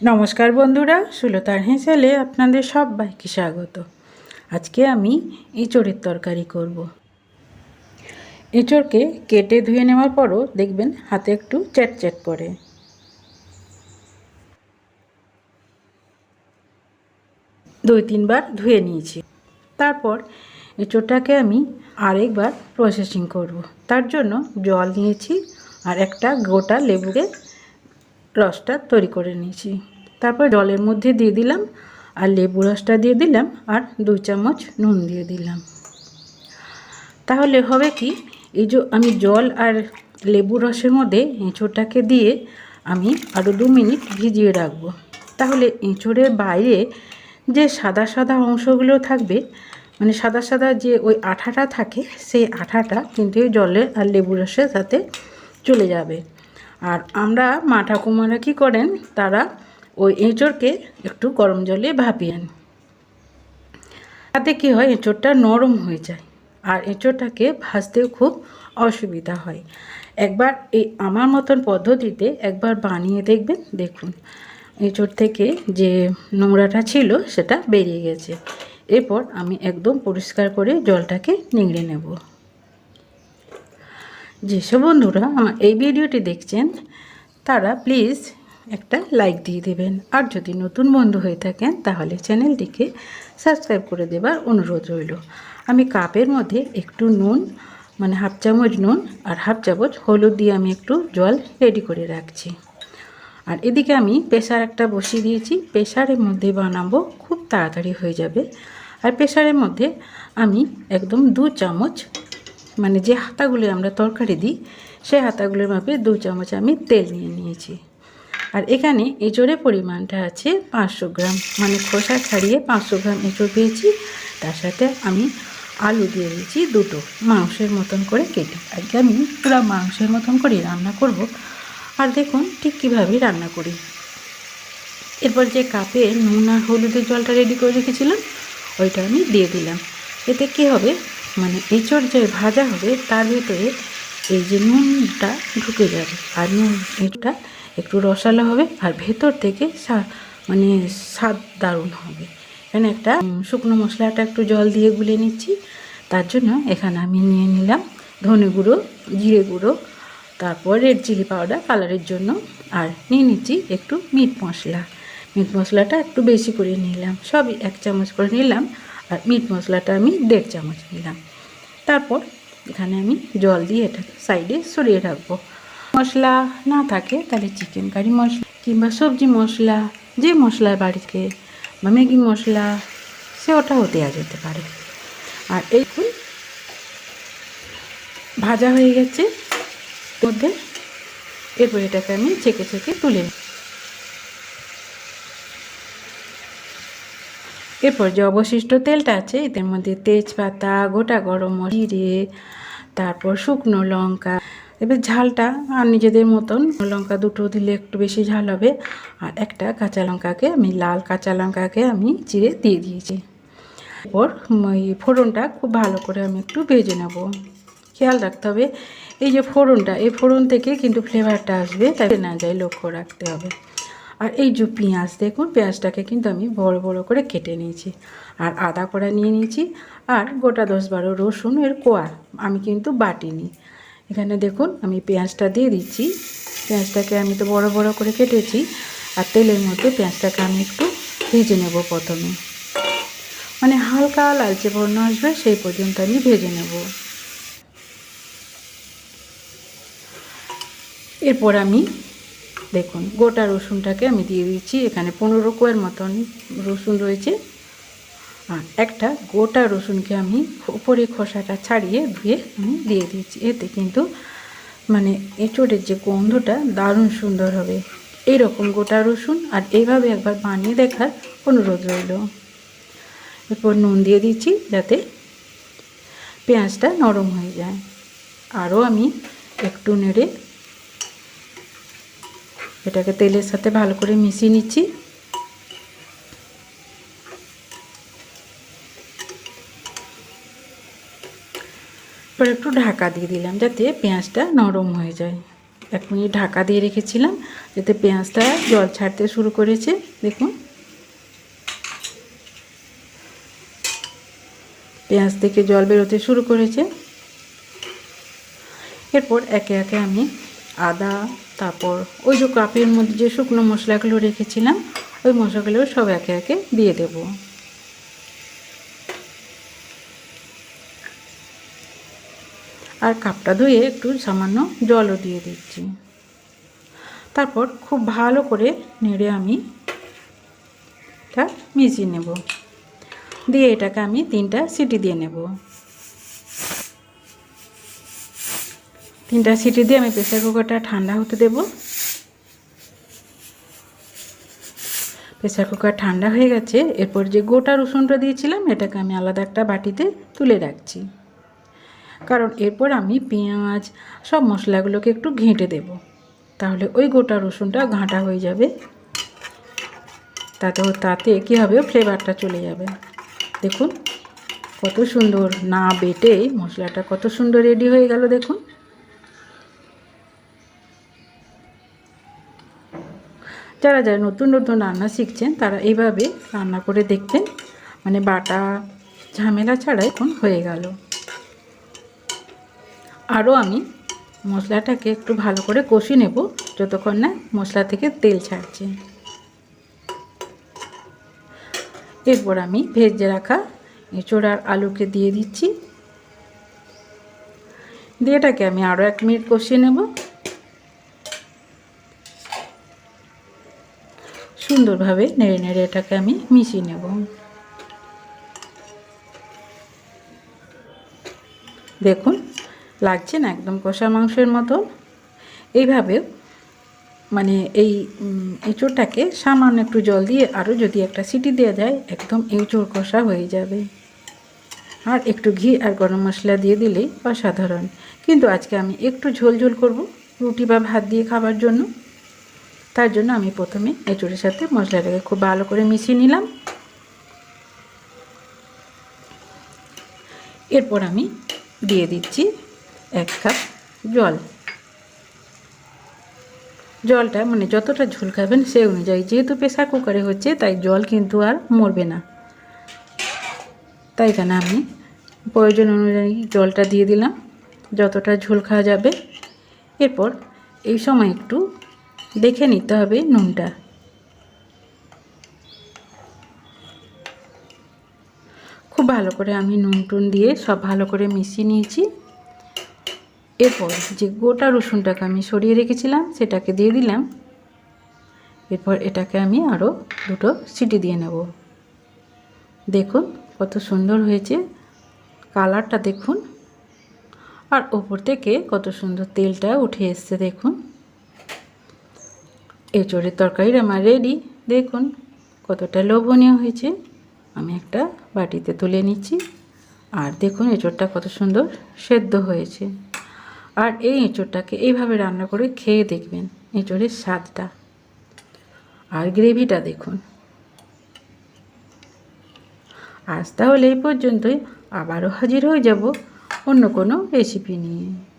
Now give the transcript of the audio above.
নমস্কার বন্ধুরা, সুলতার হেঁসেলে আপনাদের সবাইকে স্বাগত আজকে আমি এঁচড়ের তরকারি করব। এঁচড়কে কেটে ধুয়ে নেওয়ার পরও দেখবেন হাতে একটু চ্যাট চ্যাট করে দুই তিনবার ধুয়ে নিয়েছি তারপর এঁচড়টাকে আমি আরেকবার প্রসেসিং করব। তার জন্য জল নিয়েছি আর একটা গোটা লেবুকে রসটা তৈরি করে নিয়েছি তারপর জলের মধ্যে দিয়ে দিলাম, আর লেবু রসটা দিয়ে দিলাম, আর দুই চামচ নুন দিয়ে দিলাম। তাহলে হবে কি, এই যে আমি জল আর লেবু রসের মধ্যে এঁচোড়টাকে দিয়ে আমি আরও দু মিনিট ভিজিয়ে রাখব। তাহলে এঁচোড়ের বাইরে যে সাদা সাদা অংশগুলো থাকবে মানে সাদা সাদা যে ওই আঠাটা থাকে, সেই আঠাটা কিন্তু এই জলে আর লেবু রসের সাথে চলে যাবে। আর আমরা মা ঠাকুমারা কী করেন, তারা ওই এঁচড়কে একটু গরম জলে ভাপিয়েন তাতে কী হয়, এঁচড়টা নরম হয়ে যায় আর এঁচড়টাকে ভাজতেও খুব অসুবিধা হয়। একবার এই আমার মতন পদ্ধতিতে একবার বানিয়ে দেখবেন, দেখুন। এঁচড় থেকে যে নোংরাটা ছিল সেটা বেরিয়ে গেছে। এরপর আমি একদম পরিষ্কার করে জলটাকে নিংড়ে নেব। যেসব বন্ধুরা আমার এই ভিডিওটি দেখছেন, তারা প্লিজ একটা লাইক দিয়ে দেবেন। আর যদি নতুন বন্ধু হয়ে থাকেন, তাহলে চ্যানেলটিকে সাবস্ক্রাইব করে দেবার অনুরোধ রইল। আমি কাপের মধ্যে একটু নুন মানে হাফ চামচ নুন আর হাফ চামচ হলুদ দিয়ে আমি একটু জল রেডি করে রাখছি। আর এদিকে আমি প্রেশার একটা বসিয়ে দিয়েছি। প্রেশারের মধ্যে বানাবো, খুব তাড়াতাড়ি হয়ে যাবে। আর প্রেশারের মধ্যে আমি একদম দু চামচ মানে যে হাতাগুলো আমরা তরকারি দিই, সেই হাতাগুলোর মাপে দু চামচ আমি তেল নিয়ে নিয়েছি। আর এখানে এঁচড়ের পরিমাণটা আছে পাঁচশো গ্রাম। মানে খোসা ছাড়িয়ে পাঁচশো গ্রাম এঁচড় পেয়েছি। তার সাথে আমি আলু দিয়ে দিয়েছি দুটো মাংসের মতন করে কেটে। আজকে আমি পুরো মাংসের মতন করে রান্না করব। আর দেখুন ঠিক কীভাবে রান্না করি। এরপর যে কাপে নুন আর হলুদের জলটা রেডি করে রেখেছিলাম, ওইটা আমি দিয়ে দিলাম। এতে কী হবে? মানে এঁচড় যে ভাজা হবে, তার ভিতরে এই যে নুনটা ঢুকে যাবে। আর নুন, এটা একটু রসালো হবে আর ভেতর থেকে মানে স্বাদ দারুণ হবে। এখানে একটা শুকনো মশলাটা একটু জল দিয়ে গুলে নিচ্ছি। তার জন্য এখানে আমি নিয়ে নিলাম ধনে গুঁড়ো, জিরে গুঁড়ো, তারপর রেড চিলি পাউডার কালারের জন্য। আর নিয়ে নিচ্ছি একটু মিট মশলা। মিট মশলাটা একটু বেশি করে নিলাম। সবই এক চামচ করে নিলাম। আর মিট মশলাটা আমি দেড় চামচ নিলাম। তারপর এখানে আমি জল দিয়ে এটা সাইডে সরিয়ে রাখব। মশলা না থাকে, তাহলে চিকেন কারি মশলা কিংবা সবজি মশলা, যে মশলা বাড়িতে বা ম্যাগি মশলা সে ওটাও দেওয়া যেতে পারে। আর এই ভাজা হয়ে গেছে মধ্যে এরপর এটাকে আমি ছেঁকে ছেঁকে তুলে নিই। এরপর যে অবশিষ্ট তেলটা আছে এদের মধ্যে তেজপাতা, গোটা গরম জিরে, তারপর শুকনো লঙ্কা এবার ঝালটা আর নিজেদের মতন লঙ্কা দুটো দিলে একটু বেশি ঝাল হবে। আর একটা কাঁচা লঙ্কাকে আমি লাল কাঁচা লঙ্কাকে আমি চিড়ে দিয়ে দিয়েছি। এরপর ওই ফোড়নটা খুব ভালো করে আমি একটু ভেজে নেব। খেয়াল রাখতে হবে, এই যে ফোড়নটা, এই ফোড়ন থেকে কিন্তু ফ্লেভারটা আসবে, তাই না? যায় লক্ষ্য রাখতে হবে। আর এই যে পেঁয়াজ, দেখুন পেঁয়াজটাকে কিন্তু আমি বড় বড় করে কেটে নিয়েছি। আর আদা করা নিয়ে নিয়েছি, আর গোটা দশ বারো রসুন এর কোয়ার আমি কিন্তু বাটিনি। এখানে দেখুন আমি পেঁয়াজটা দিয়ে দিচ্ছি। পেঁয়াজটাকে আমি তো বড় বড় করে কেটেছি আর তেলের মধ্যে পেঁয়াজটাকে আমি একটু ভেজে নেব প্রথমে। মানে হালকা লালচে বর্ণ আসবে, সেই পর্যন্ত আমি ভেজে নেব। এরপর আমি দেখুন গোটা রসুনটাকে আমি দিয়ে দিচ্ছি। এখানে পনেরো কোয়ের মতন রসুন রয়েছে। একটা গোটা রসুনকে আমি উপরে খোসাটা ছাড়িয়ে ধুয়ে আমি দিয়ে দিচ্ছি এতে কিন্তু মানে এঁচোড়ের যে গন্ধটা দারুণ সুন্দর হবে। এইরকম গোটা রসুন আর এইভাবে একবার বানিয়ে দেখার অনুরোধ রইল। এরপর নুন দিয়ে দিচ্ছি যাতে পেঁয়াজটা নরম হয়ে যায়। আরও আমি একটু নেড়ে এটাকে তেলের সাথে ভালো করে মিশিয়ে নিচ্ছি। এবার একটু ঢাকা দিয়ে দিলাম যাতে পেঁয়াজটা নরম হয়ে যায়। এক মিনিট ঢাকা দিয়ে রেখেছিলাম যাতে পেঁয়াজটা জল ছাড়তে শুরু করেছে। দেখুন। পেঁয়াজ থেকে জল বেরোতে শুরু করেছে। এরপর একে একে আমি আদা, তারপর ওই যে কাপের মধ্যে যে শুকনো মশলাগুলো রেখেছিলাম, ওই মশলাগুলো সব একে একে দিয়ে দেব। আর কাপটা ধুয়ে একটু সামান্য জলও দিয়ে দিচ্ছি। তারপর খুব ভালো করে নেড়ে আমি এটা মিশিয়ে নেব। দিয়ে এটাকে আমি তিনটা সিটি দিয়ে নেব। তিনটা সিটি দিয়ে আমি প্রেসার কুকারটা ঠান্ডা হতে দেব। প্রেসার কুকার ঠান্ডা হয়ে গেছে। এরপর যে গোটা রসুনটা দিয়েছিলাম, এটাকে আমি আলাদা একটা বাটিতে তুলে রাখছি। কারণ এরপর আমি পেঁয়াজ সব মশলাগুলোকে একটু ঘেঁটে দেব। তাহলে ওই গোটা রসুনটা ঘাঁটা হয়ে যাবে। তাতে তাতে কী হবে? ফ্লেভারটা চলে যাবে। দেখুন কত সুন্দর না বেটে মশলাটা কত সুন্দর রেডি হয়ে গেল, দেখুন। যারা যারা নতুন নতুন রান্না শিখছেন, তারা এইভাবে রান্না করে দেখবেন। মানে বাটা ঝামেলা ছাড়া এখন হয়ে গেল। আরও আমি মশলাটাকে একটু ভালো করে কষি নেব যতক্ষণ না মশলা থেকে তেল ছাড়ছে। এরপর আমি ভেজে রাখা এঁচোড় আর আলুকে দিয়ে দিচ্ছি। দিয়ে এটাকে আমি আরও এক মিনিট কষিয়ে নেব। সুন্দরভাবে নেড়ে নেড়ে এটাকে আমি মিশিয়ে নেব। দেখুন লাগছে না, একদম কষা মাংসের মতো। এইভাবে মানে এই এঁচোড়টাকে সামান্য একটু জল দিয়ে আরও যদি একটা সিটি দেওয়া যায়, একদম এঁচোড় কষা হয়ে যাবে। আর একটু ঘি আর গরম মশলা দিয়ে দিলেই অসাধারণ। কিন্তু আজকে আমি একটু ঝোল ঝোল করব, রুটি বা ভাত দিয়ে খাবার জন্য। তার জন্য আমি প্রথমে এঁচোড়ের সাথে মশলাটাকে খুব ভালো করে মিশিয়ে নিলাম। এরপর আমি দিয়ে দিচ্ছি এক কাপ জল। জলটা মানে যতটা ঝোল খাবেন সেই অনুযায়ী, যেহেতু প্রেসার কুকারে হচ্ছে, তাই জল কিন্তু আর মরবে না। তাই এখানে আমি প্রয়োজন অনুযায়ী জলটা দিয়ে দিলাম, যতটা ঝোল খাওয়া যাবে। এরপর এই সময় একটু দেখে নিতে হবে নুনটা। খুব ভালো করে আমি নুন টুন দিয়ে সব ভালো করে মিশিয়ে নিয়েছি। এরপর যে গোটা রসুনটাকে আমি সরিয়ে রেখেছিলাম, সেটাকে দিয়ে দিলাম। এরপর এটাকে আমি আরও দুটো সিটি দিয়ে নেব। দেখুন কত সুন্দর হয়েছে। কালারটা দেখুন। আর ওপর থেকে কত সুন্দর তেলটা উঠে এসছে, দেখুন। এঁচড়ের তরকারির আমার রেডি দেখুন কতটা লোভনীয় হয়েছে। আমি একটা বাটিতে তুলে নিচ্ছি। আর দেখুন এঁচড়টা কত সুন্দর সেদ্ধ হয়েছে। আর এই এঁচোড়টাকে এইভাবে রান্না করে খেয়ে দেখবেন, এঁচোড়ের স্বাদটা। আর গ্রেভিটা দেখুন। আজ তাহলে এই পর্যন্তই। আবারও হাজির হয়ে যাব অন্য কোনো রেসিপি নিয়ে।